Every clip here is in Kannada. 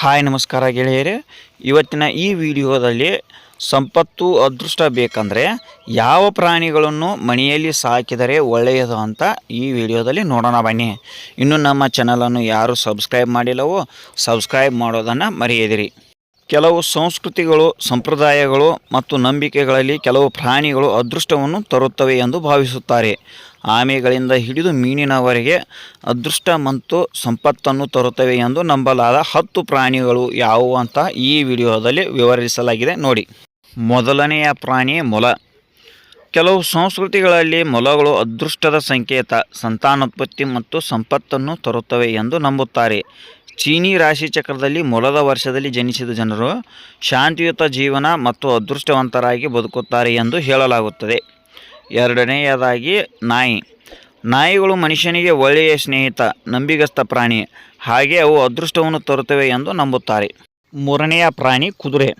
ಹಾಯ್, ನಮಸ್ಕಾರ ಗೆಳೆಯರೇ. ಇವತ್ತಿನ ಈ ವಿಡಿಯೋದಲ್ಲಿ ಸಂಪತ್ತು ಅದೃಷ್ಟ ಬೇಕಂದರೆ ಯಾವ ಪ್ರಾಣಿಗಳನ್ನು ಮನೆಯಲ್ಲಿ ಸಾಕಿದರೆ ಒಳ್ಳೆಯದು ಅಂತ ಈ ವಿಡಿಯೋದಲ್ಲಿ ನೋಡೋಣ ಬನ್ನಿ. ಇನ್ನು ನಮ್ಮ ಚಾನಲನ್ನು ಯಾರು ಸಬ್ಸ್ಕ್ರೈಬ್ ಮಾಡಿಲ್ಲವೋ ಸಬ್ಸ್ಕ್ರೈಬ್ ಮಾಡೋದನ್ನು ಮರೆಯದಿರಿ. ಕೆಲವು ಸಂಸ್ಕೃತಿಗಳು, ಸಂಪ್ರದಾಯಗಳು ಮತ್ತು ನಂಬಿಕೆಗಳಲ್ಲಿ ಕೆಲವು ಪ್ರಾಣಿಗಳು ಅದೃಷ್ಟವನ್ನು ತರುತ್ತವೆ ಎಂದು ಭಾವಿಸುತ್ತಾರೆ. ಆಮೆಗಳಿಂದ ಹಿಡಿದು ಮೀನಿನವರೆಗೆ ಅದೃಷ್ಟ ಮತ್ತು ಸಂಪತ್ತನ್ನು ತರುತ್ತವೆ ಎಂದು ನಂಬಲಾದ ಹತ್ತು ಪ್ರಾಣಿಗಳು ಯಾವುವು ಅಂತ ಈ ವಿಡಿಯೋದಲ್ಲಿ ವಿವರಿಸಲಾಗಿದೆ. ನೋಡಿ, ಮೊದಲನೆಯ ಪ್ರಾಣಿ ಮೊಲ. ಕೆಲವು ಸಂಸ್ಕೃತಿಗಳಲ್ಲಿ ಮೊಲಗಳು ಅದೃಷ್ಟದ ಸಂಕೇತ, ಸಂತಾನೋತ್ಪತ್ತಿ ಮತ್ತು ಸಂಪತ್ತನ್ನು ತರುತ್ತವೆ ಎಂದು ನಂಬುತ್ತಾರೆ. ಚೀನಿ ರಾಶಿ ಚಕ್ರದಲ್ಲಿ ಮೊಲದ ವರ್ಷದಲ್ಲಿ ಜನಿಸಿದ ಜನರು ಶಾಂತಿಯುತ ಜೀವನ ಮತ್ತು ಅದೃಷ್ಟವಂತರಾಗಿ ಬದುಕುತ್ತಾರೆ ಎಂದು ಹೇಳಲಾಗುತ್ತದೆ. ಎರಡನೆಯದಾಗಿ, ನಾಯಿ. ನಾಯಿಗಳು ಮನುಷ್ಯನಿಗೆ ಒಳ್ಳೆಯ ಸ್ನೇಹಿತ, ನಂಬಿಗಸ್ತ ಪ್ರಾಣಿ. ಹಾಗೆ ಅವು ಅದೃಷ್ಟವನ್ನು ತರುತ್ತವೆ ಎಂದು ನಂಬುತ್ತಾರೆ. ಮೂರನೆಯ ಪ್ರಾಣಿ, ಕುದುರೆ.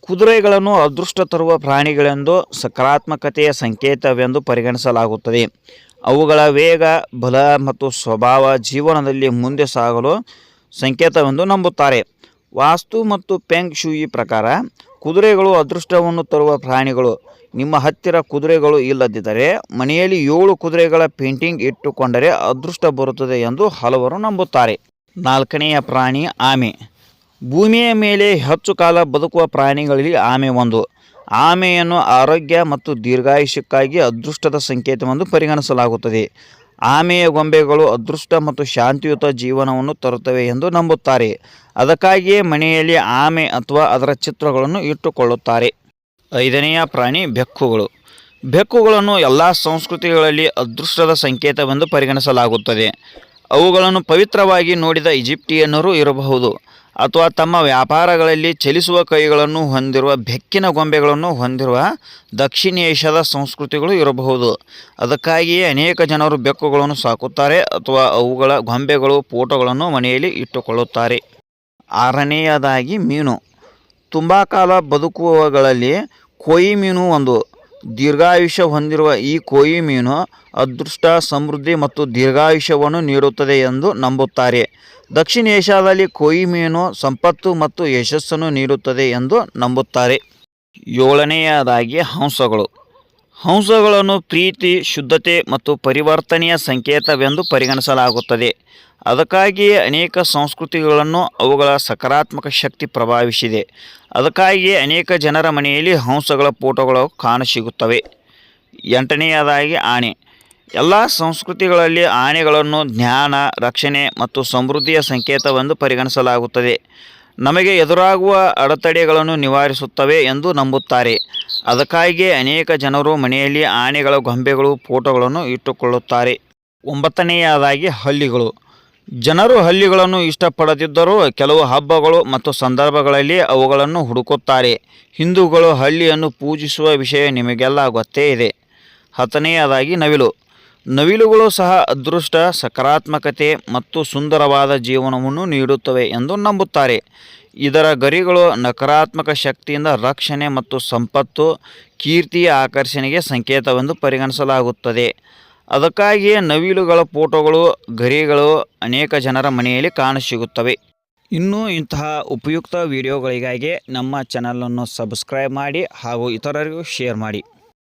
ಕುದುರೆಗಳನ್ನು ಅದೃಷ್ಟ ತರುವ ಪ್ರಾಣಿಗಳೆಂದು ಸಕಾರಾತ್ಮಕತೆಯ ಸಂಕೇತವೆಂದು ಪರಿಗಣಿಸಲಾಗುತ್ತದೆ. ಅವುಗಳ ವೇಗ, ಬಲ ಮತ್ತು ಸ್ವಭಾವ ಜೀವನದಲ್ಲಿ ಮುಂದೆ ಸಾಗಲು ಸಂಕೇತವೆಂದು ನಂಬುತ್ತಾರೆ. ವಾಸ್ತು ಮತ್ತು ಪೆಂಗ್ ಶೂಯಿ ಪ್ರಕಾರ, ಕುದುರೆಗಳು ಅದೃಷ್ಟವನ್ನು ತರುವ ಪ್ರಾಣಿಗಳು. ನಿಮ್ಮ ಹತ್ತಿರ ಕುದುರೆಗಳು ಇಲ್ಲದಿದ್ದರೆ, ಮನೆಯಲ್ಲಿ ಏಳು ಕುದುರೆಗಳ ಪೇಂಟಿಂಗ್ ಇಟ್ಟುಕೊಂಡರೆ ಅದೃಷ್ಟ ಬರುತ್ತದೆ ಎಂದು ಹಲವರು ನಂಬುತ್ತಾರೆ. ನಾಲ್ಕನೆಯ ಪ್ರಾಣಿ ಆಮೆ. ಭೂಮಿಯ ಮೇಲೆ ಹೆಚ್ಚು ಕಾಲ ಬದುಕುವ ಪ್ರಾಣಿಗಳಲ್ಲಿ ಆಮೆ ಒಂದು. ಆಮೆಯನ್ನು ಆರೋಗ್ಯ ಮತ್ತು ದೀರ್ಘಾಯುಷ್ಯಕ್ಕಾಗಿ ಅದೃಷ್ಟದ ಸಂಕೇತವೆಂದು ಪರಿಗಣಿಸಲಾಗುತ್ತದೆ. ಆಮೆಯ ಗೊಂಬೆಗಳು ಅದೃಷ್ಟ ಮತ್ತು ಶಾಂತಿಯುತ ಜೀವನವನ್ನು ತರುತ್ತವೆ ಎಂದು ನಂಬುತ್ತಾರೆ. ಅದಕ್ಕಾಗಿಯೇ ಮನೆಯಲ್ಲಿ ಆಮೆ ಅಥವಾ ಅದರ ಚಿತ್ರಗಳನ್ನು ಇಟ್ಟುಕೊಳ್ಳುತ್ತಾರೆ. ಐದನೆಯ ಪ್ರಾಣಿ ಬೆಕ್ಕುಗಳು. ಬೆಕ್ಕುಗಳನ್ನು ಎಲ್ಲ ಸಂಸ್ಕೃತಿಗಳಲ್ಲಿ ಅದೃಷ್ಟದ ಸಂಕೇತವೆಂದು ಪರಿಗಣಿಸಲಾಗುತ್ತದೆ. ಅವುಗಳನ್ನು ಪವಿತ್ರವಾಗಿ ನೋಡಿದ ಈಜಿಪ್ಟಿಯನ್ನರು ಇರಬಹುದು. ಅಥವಾ ತಮ್ಮ ವ್ಯಾಪಾರಗಳಲ್ಲಿ ಚಲಿಸುವ ಕೈಗಳನ್ನು ಹೊಂದಿರುವ, ಬೆಕ್ಕಿನ ಗೊಂಬೆಗಳನ್ನು ಹೊಂದಿರುವ ದಕ್ಷಿಣ ಏಷ್ಯಾದ ಸಂಸ್ಕೃತಿಗಳು ಇರಬಹುದು. ಅದಕ್ಕಾಗಿಯೇ ಅನೇಕ ಜನರು ಬೆಕ್ಕುಗಳನ್ನು ಸಾಕುತ್ತಾರೆ ಅಥವಾ ಅವುಗಳ ಗೊಂಬೆಗಳು ಫೋಟೋಗಳನ್ನು ಮನೆಯಲ್ಲಿ ಇಟ್ಟುಕೊಳ್ಳುತ್ತಾರೆ. ಆರನೆಯದಾಗಿ ಮೀನು. ತುಂಬ ಕಾಲ ಬದುಕುವಗಳಲ್ಲಿ ಕೊಯಿ ಮೀನು ಒಂದು ದೀರ್ಘಾಯುಷ್ಯ ಹೊಂದಿರುವ ಈ ಕೋಯಿ ಮೀನು ಅದೃಷ್ಟ, ಸಮೃದ್ಧಿ ಮತ್ತು ದೀರ್ಘಾಯುಷ್ಯವನ್ನು ನೀಡುತ್ತದೆ ಎಂದು ನಂಬುತ್ತಾರೆ. ದಕ್ಷಿಣ ಏಷ್ಯಾದಲ್ಲಿ ಕೋಯಿ ಮೀನು ಸಂಪತ್ತು ಮತ್ತು ಯಶಸ್ಸನ್ನು ನೀಡುತ್ತದೆ ಎಂದು ನಂಬುತ್ತಾರೆ. ಏಳನೆಯದಾಗಿ ಹಂಸಗಳು. ಹಂಸಗಳನ್ನು ಪ್ರೀತಿ, ಶುದ್ಧತೆ ಮತ್ತು ಪರಿವರ್ತನೆಯ ಸಂಕೇತವೆಂದು ಪರಿಗಣಿಸಲಾಗುತ್ತದೆ. ಅದಕ್ಕಾಗಿಯೇ ಅನೇಕ ಸಂಸ್ಕೃತಿಗಳನ್ನು ಅವುಗಳ ಸಕಾರಾತ್ಮಕ ಶಕ್ತಿ ಪ್ರಭಾವಿಸಿದೆ. ಅದಕ್ಕಾಗಿಯೇ ಅನೇಕ ಜನರ ಮನೆಯಲ್ಲಿ ಹಂಸಗಳ ಫೋಟೋಗಳು ಕಾಣಸಿಗುತ್ತವೆ. ಎಂಟನೆಯದಾಗಿ ಆನೆ. ಎಲ್ಲ ಸಂಸ್ಕೃತಿಗಳಲ್ಲಿ ಆನೆಗಳನ್ನು ಜ್ಞಾನ, ರಕ್ಷಣೆ ಮತ್ತು ಸಮೃದ್ಧಿಯ ಸಂಕೇತವೆಂದು ಪರಿಗಣಿಸಲಾಗುತ್ತದೆ. ನಮಗೆ ಎದುರಾಗುವ ಅಡೆತಡೆಗಳನ್ನು ನಿವಾರಿಸುತ್ತವೆ ಎಂದು ನಂಬುತ್ತಾರೆ. ಅದಕ್ಕಾಗಿಯೇ ಅನೇಕ ಜನರು ಮನೆಯಲ್ಲಿ ಆನೆಗಳ ಗೊಂಬೆಗಳು, ಫೋಟೋಗಳನ್ನು ಇಟ್ಟುಕೊಳ್ಳುತ್ತಾರೆ. ಒಂಬತ್ತನೆಯದಾಗಿ ಹಳ್ಳಿಗಳು. ಜನರು ಹಳ್ಳಿಗಳನ್ನು ಇಷ್ಟಪಡದಿದ್ದರೂ ಕೆಲವು ಹಬ್ಬಗಳು ಮತ್ತು ಸಂದರ್ಭಗಳಲ್ಲಿ ಅವುಗಳನ್ನು ಹುಡುಕುತ್ತಾರೆ. ಹಿಂದೂಗಳು ಹಳ್ಳಿಯನ್ನು ಪೂಜಿಸುವ ವಿಷಯ ನಿಮಗೆಲ್ಲ ಗೊತ್ತೇ ಇದೆ. ಹತ್ತನೆಯದಾಗಿ ನವಿಲು. ನವಿಲುಗಳು ಸಹ ಅದೃಷ್ಟ, ಸಕಾರಾತ್ಮಕತೆ ಮತ್ತು ಸುಂದರವಾದ ಜೀವನವನ್ನು ನೀಡುತ್ತವೆ ಎಂದು ನಂಬುತ್ತಾರೆ. ಇದರ ಗರಿಗಳು ನಕಾರಾತ್ಮಕ ಶಕ್ತಿಯಿಂದ ರಕ್ಷಣೆ ಮತ್ತು ಸಂಪತ್ತು, ಕೀರ್ತಿಯ ಆಕರ್ಷಣೆಗೆ ಸಂಕೇತವೆಂದು ಪರಿಗಣಿಸಲಾಗುತ್ತದೆ. ಅದಕ್ಕಾಗಿಯೇ ನವಿಲುಗಳ ಫೋಟೋಗಳು, ಗರಿಗಳು ಅನೇಕ ಜನರ ಮನೆಯಲ್ಲಿ ಕಾಣಸಿಗುತ್ತವೆ. ಇನ್ನೂ ಇಂತಹ ಉಪಯುಕ್ತ ವಿಡಿಯೋಗಳಿಗಾಗಿ ನಮ್ಮ ಚಾನಲನ್ನು ಸಬ್ಸ್ಕ್ರೈಬ್ ಮಾಡಿ ಹಾಗೂ ಇತರರಿಗೂ ಶೇರ್ ಮಾಡಿ.